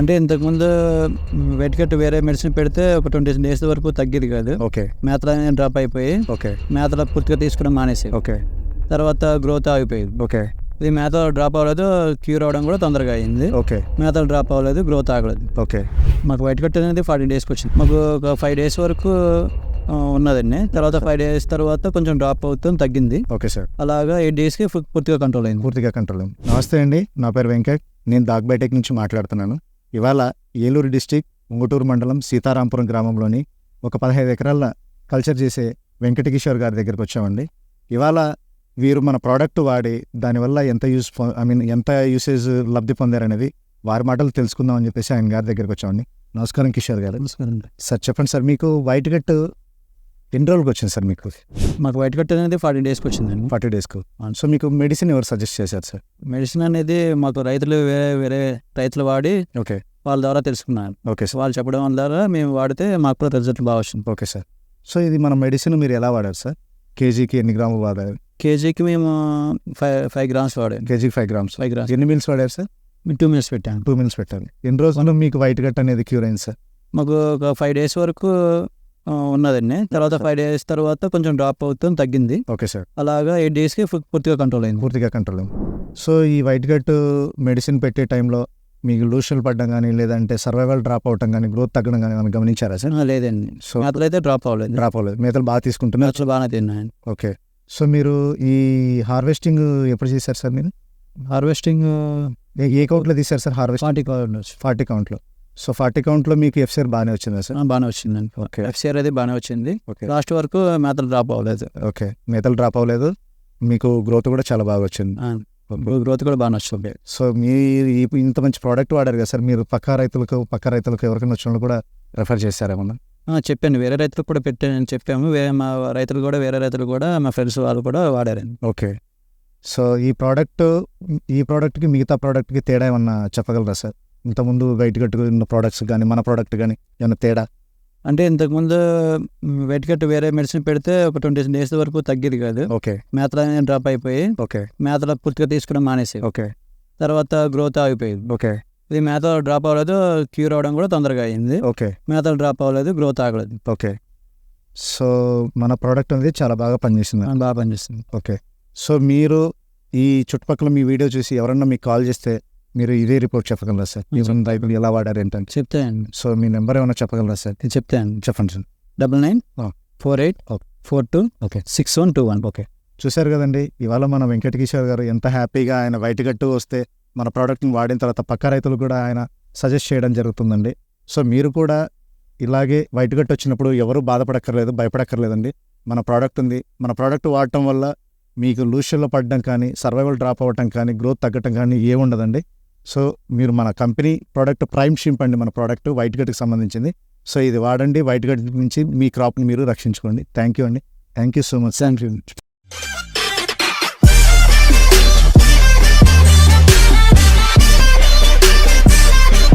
అంటే ఇంతకుముందు white gut వేరే మెడిసిన్ పెడితే ఒక ట్వంటీ డేస్ వరకు తగ్గేది కాదు. ఓకే. అనేది డ్రాప్ అయిపోయి ఓకే. మేతలు పూర్తిగా తీసుకోవడం మానేసి. ఓకే. తర్వాత గ్రోత్ ఆగిపోయింది. ఓకే. ఇది మేత డ్రాప్ అవ్వలేదు క్యూర్ అవ్వడం కూడా తొందరగా అయింది. ఓకే. మేతలు డ్రాప్ అవ్వలేదు గ్రోత్ ఆగలేదు. ఓకే. మాకు వైట్ కట్ అనేది ఫార్టీ డేస్కి వచ్చింది. మాకు ఒక ఫైవ్ డేస్ వరకు ఉన్నదండి. తర్వాత ఫైవ్ డేస్ తర్వాత కొంచెం డ్రాప్ అవుతుంది తగ్గింది. Okay sir. అలాగా ఎయిట్ డేస్కి పూర్తిగా కంట్రోల్ అయింది. పూర్తిగా కంట్రోల్ అయింది. నమస్తే అండి. నా పేరు వెంకట్. నేను దాగ్బైటెక్ నుంచి మాట్లాడుతున్నాను. ఇవాళ ఏలూరు డిస్టిక్ ఉంగుటూరు మండలం సీతారాంపురం గ్రామంలోని ఒక పదహైదు ఎకరాల కల్చర్ చేసే వెంకటకిషోర్ గారి దగ్గరికి వచ్చామండి. ఇవాళ వీరు మన ప్రోడక్ట్ వాడి దానివల్ల ఎంత యూస్ ఐ మీన్ ఎంత యూసేజ్ లబ్ధి పొందారనేది వారి మాటలు తెలుసుకుందాం అని చెప్పేసి ఆయన గారి దగ్గరికి వచ్చామండి. నమస్కారం కిషోర్ గారు. నమస్కారం సార్ చెప్పండి సార్ మీకు వైట్ గట్ ఎన్ని రోజులకు వచ్చింది సార్ మీకు? మాకు వైట్ కట్ అనేది ఫార్టీ డేస్కి వచ్చిందండి. ఫార్టీ డేస్కు. సో మీకు మెడిసిన్ ఎవరు సజెస్ట్ చేశారు సార్? మెడిసిన్ అనేది మాకు రైతులు వేరే వేరే రైతులు వాడి ఓకే. వాళ్ళ ద్వారా తెలుసుకున్నాను ఓకే సార్. వాళ్ళు చెప్పడం ద్వారా మేము వాడితే మాకు కూడా రిజల్ట్ బాగా వచ్చింది. Okay sir. సో ఇది మన మెడిసిన్ మీరు ఎలా వాడారు సార్? కేజీకి ఎన్ని గ్రాములు వాడారు? కేజీకి మేము ఫైవ్ ఫైవ్ గ్రామ్స్ వాడాము కేజీకి ఫైవ్ గ్రామ్స్. Five grams. ఎన్ని మిల్స్ వాడారు సార్? టూ మినిట్స్ పెట్టాను టూ మిల్స్ పెట్టారు. ఎన్ని రోజులు మీకు వైట్ గట్ అనేది క్యూర్ అయింది సార్? మాకు ఒక ఫైవ్ డేస్ వరకు ఉన్నదండి. తర్వాత ఫైవ్ డేస్ తర్వాత కొంచెం డ్రాప్ అవుతుంది తగ్గింది. Okay sir. అలాగా ఎయిట్ డేస్కి పూర్తిగా కంట్రోల్ అయింది. పూర్తిగా కంట్రోల్ అయింది. సో ఈ వైట్ గట్ మెడిసిన్ పెట్టే టైంలో మీకు లూషన్లు పడడం కానీ లేదంటే సర్వైవల్ డ్రాప్ అవటం కానీ గ్రోత్ తగ్గడం కానీ ఏమైనా గమనించారా సార్? లేదండి. సో మేతలు అయితే డ్రాప్ అవ్వలేదు. డ్రాప్ అవ్వలేదు. మేతలు బాగా తీసుకుంటున్నారు? మేతలు బాగానే తిన్నాయండి. ఓకే. సో మీరు ఈ హార్వెస్టింగ్ ఎప్పుడు చేశారు సార్ మీరు? హార్వెస్టింగ్ ఏ- కౌంట్లో తీశారు సార్ హార్వెస్ట్ ఫార్టీ కావచ్చు ఫార్టీ కౌంట్లో సో ఫార్టీ కౌంట్లో మీకు ఎఫ్సిఆర్ బాగానే వచ్చిందా సార్ బాగానే వచ్చిందండి. ఓకే ఎఫ్సిఆర్ అయితే బాగానే వచ్చింది. ఓకే లాస్ట్ వరకు మేతలు డ్రాప్ అవ్వలేదు. ఓకే మేతలు డ్రాప్ అవ్వలేదు. మీకు గ్రోత్ కూడా చాలా బాగా వచ్చింది. గ్రోత్ కూడా బాగానే వచ్చింది. సో మీరు ఇంత మంచి ప్రోడక్ట్ వాడారు కదా సార్ మీరు పక్క రైతులకు పక్క రైతులకు ఎవరికైనా వచ్చిన కూడా రెఫర్ చేశారేమన్నా చెప్పాను. వేరే రైతులకు కూడా పెట్టాను చెప్పాము. వేరే మా రైతులు కూడా వేరే రైతులు కూడా మా ఫ్రెండ్స్ వాళ్ళు కూడా వాడారండి. ఓకే సో ఈ ప్రోడక్ట్ ఈ ప్రోడక్ట్కి మిగతా ప్రోడక్ట్కి తేడా ఏమన్నా చెప్పగలరా సార్ ఇంతకుముందు బయట కట్టుకున్న ప్రోడక్ట్స్ కానీ మన ప్రోడక్ట్ కానీ ఏమన్నా తేడా? అంటే ఇంతకుముందు వెయిట్ కట్ వేరే మెడిసిన్ పెడితే ఒక ట్వంటీ డేస్ వరకు తగ్గేది కాదు. ఓకే. మేతలు అనేది డ్రాప్ అయిపోయి ఓకే. మేతలు పూర్తిగా తీసుకోవడం మానేసి ఓకే. తర్వాత గ్రోత్ ఆగిపోయింది. ఓకే. ఇది మేత డ్రాప్ అవ్వలేదు క్యూర్ అవ్వడం కూడా తొందరగా అయింది. ఓకే. మేతలు డ్రాప్ అవ్వలేదు గ్రోత్ ఆగలేదు. ఓకే. సో మన ప్రోడక్ట్ అనేది చాలా బాగా పనిచేసింది. ఆ, బాగా పనిచేస్తుంది ఓకే. సో మీరు ఈ చుట్టుపక్కల మీ వీడియో చూసి ఎవరన్నా మీకు కాల్ చేస్తే మీరు ఇదే రిపోర్ట్ చెప్పగలరా సార్? మీ చెప్పండి. రైతులు ఎలా వాడారు ఏంటంటే చెప్తాయండి సో మీ నెంబర్ ఏమైనా చెప్పగలరా సార్? చెప్తాయండి చెప్పండి sir. Double nine. Four eight. Four two okay. Six one two one. Okay. చూశారు కదండి ఇవాళ మన వెంకట కిషోర్ గారు ఎంత హ్యాపీగా ఆయన వైట్ గట్టు వస్తే మన ప్రోడక్ట్ని వాడిన తర్వాత పక్క రైతులు కూడా ఆయన సజెస్ట్ చేయడం జరుగుతుందండి. సో మీరు కూడా ఇలాగే వైట్ గట్టు వచ్చినప్పుడు ఎవరు బాధపడక్కర్లేదు భయపడక్కర్లేదండి. మన ప్రోడక్ట్ ఉంది. మన ప్రోడక్ట్ వాడటం వల్ల మీకు లూషన్లో పడడం కానీ సర్వైవల్ డ్రాప్ అవ్వటం కానీ గ్రోత్ తగ్గటం కానీ ఏముండదండి. సో మీరు మన కంపెనీ ప్రోడక్ట్ ప్రైమ్ షింప్ అండి మన ప్రోడక్ట్ వైట్ గట్కి సంబంధించింది. సో ఇది వాడండి వైట్ గట్ నుంచి మీ క్రాప్ని మీరు రక్షించుకోండి. థ్యాంక్ యూ అండి. Thank you so much. Thank you